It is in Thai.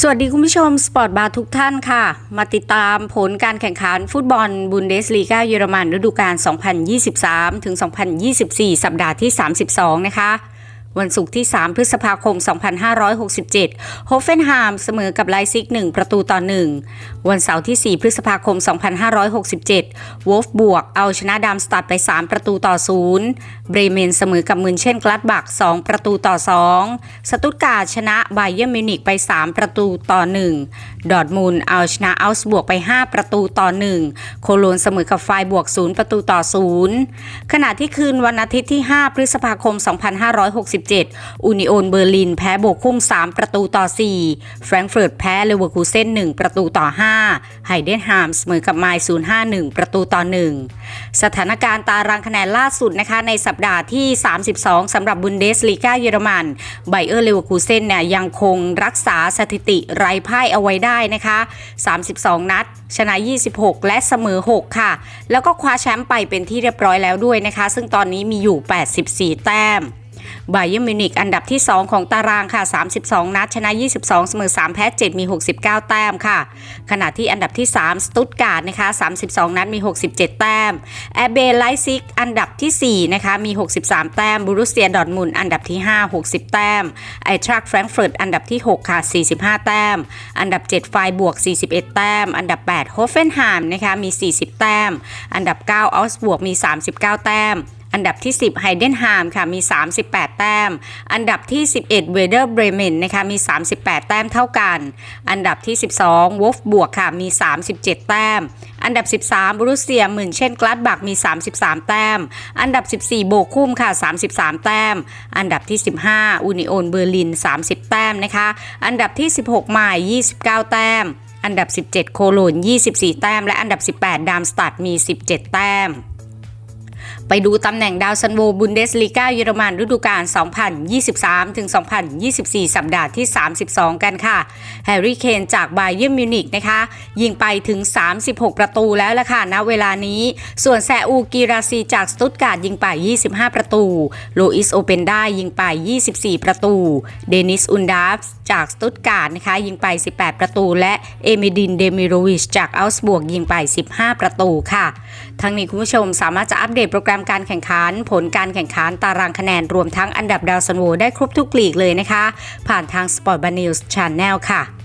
สวัสดีคุณผู้ชม สปอร์ตบาร์ทุกท่านค่ะ มาติดตามผลการแข่งขันฟุตบอลบุนเดสลีกาเยอรมันฤดูกาล 2023 ถึง 2024 สัปดาห์ที่ 32 นะคะ วันศุกร์ที่ 3 พฤษภาคม 2567 โฮเฟนไฮม์เสมอกับไลซิก 1 ประตูต่อ 1 วันเสาร์ที่ 4 พฤษภาคม 2567 วอลฟบวกเอาชนะดามสตัดไป 3 ประตูต่อ 0 เบรเมนเสมอกับมืนเช่นกลัดบัก 2 ประตูต่อ 2 สตุตการ์ดชนะไบเยอร์มิวนิกไป 3 ประตูต่อ 1 ดอร์ทมุนเอาชนะอัลส์บวกไป 5 ประตูต่อ 1 โคโลนเสมอกับไฟบวก 0 ประตูต่อ 0 ขณะที่คืนวันอาทิตย์ที่ 5 พฤษภาคม 2567อูนิโอนเบอร์ลินแพ้โบกคุ้ม3ประตูต่อ 4 แฟรงก์เฟิร์ตแพ้เลเวอร์คูเซ่น1 ประตูต่อ 5 ไฮเดนฮามเสมอกับไมล์051 ประตูต่อ 1 สถานการณ์ตารางคะแนนล่าสุดนะคะในสัปดาห์ที่ 32 สำหรับบุนเดสลีกาเยอรมันไบเออร์เลเวอร์คูเซ่นเนี่ยยังคงรักษาสถิติไร้พ่ายเอาไว้ได้นะคะ 32 นัด ชนะ 26 และเสมอ 6 ค่ะ แล้วก็คว้าแชมป์ไปเป็นที่เรียบร้อยแล้วด้วยนะคะ ซึ่งตอนนี้มีอยู่ 84 แต้ม ไบเยอร์มิวนิกอันดับที่ 2 ของตารางค่ะ 32 นัด ชนะ 22 เสมอ 3 แพ้ 7 มี 69 แต้มค่ะ ขณะที่อันดับที่ 3 สตุตการ์ดนะคะ 32 นัด มี 67 แต้ม แอเบไลซิก อันดับที่ 4 นะคะ มี 63 แต้ม บูรุสเซียดอทมุนอันดับที่ 5 60 แต้ม ไอทรักแฟรงก์เฟิร์ต อันดับที่ 6 ค่ะ 45 แต้ม อันดับ 7 ไฟบวก 41 แต้ม อันดับ 8 โฮเฟนไฮม์นะคะ มี 40 แต้ม อันดับ 9อัลส์บวก มี 39 แต้ม อันดับที่ 10ไฮเดนฮามค่ะมี 38 แต้ม อันดับที่ 11เวเดอร์เบรเมนนะคะมี 38 แต้มเท่ากัน อันดับที่ 12วอฟบวกค่ะมี 37 แต้ม อันดับ 13บรูเซียหมื่นเช่นกลัดบักมี 33 แต้ม อันดับ 14 โบคุ้มค่ะ 33 แต้ม อันดับที่ 15อูนิโอนเบอร์ลิน 30 แต้มนะคะ อันดับที่ 16ไมล์29 แต้ม อันดับ 17 โคโลน 24 แต้ม และอันดับ 18 ดามสตัดมี 17 แต้ม ไปดูตำแหน่งดาวซันโวบุนเดสลีกาเยอรมันฤดูกาล 2023ถึง2024 สัปดาห์ที่ 32 กันค่ะ แฮร์รี่เคนจากไบเยอร์มิวนิกนะคะ ยิงไปถึง 36 ประตูแล้วล่ะค่ะณเวลานี้ ส่วนแซอูกีราซีจากสตุตการ์ดยิงไป 25 ประตู โลอิสโอเปนได้ยิงไป 24 ประตู เดนิสอุนดาฟจากสตุตการ์ดนะคะยิงไป 18 ประตู และเอมิดินเดมิโรวิชจากอัลส์บวกยิงไป 15 ประตูค่ะ ทั้งนี้คุณผู้ชมสามารถจะอัปเดตโปรแกรมการแข่งขัน ผลการแข่งขันตารางคะแนนรวมทั้งอันดับดาวซันโวได้ครบทุกลีกเลยนะคะ ผ่านทาง Sport b a n News Channel ค่ะ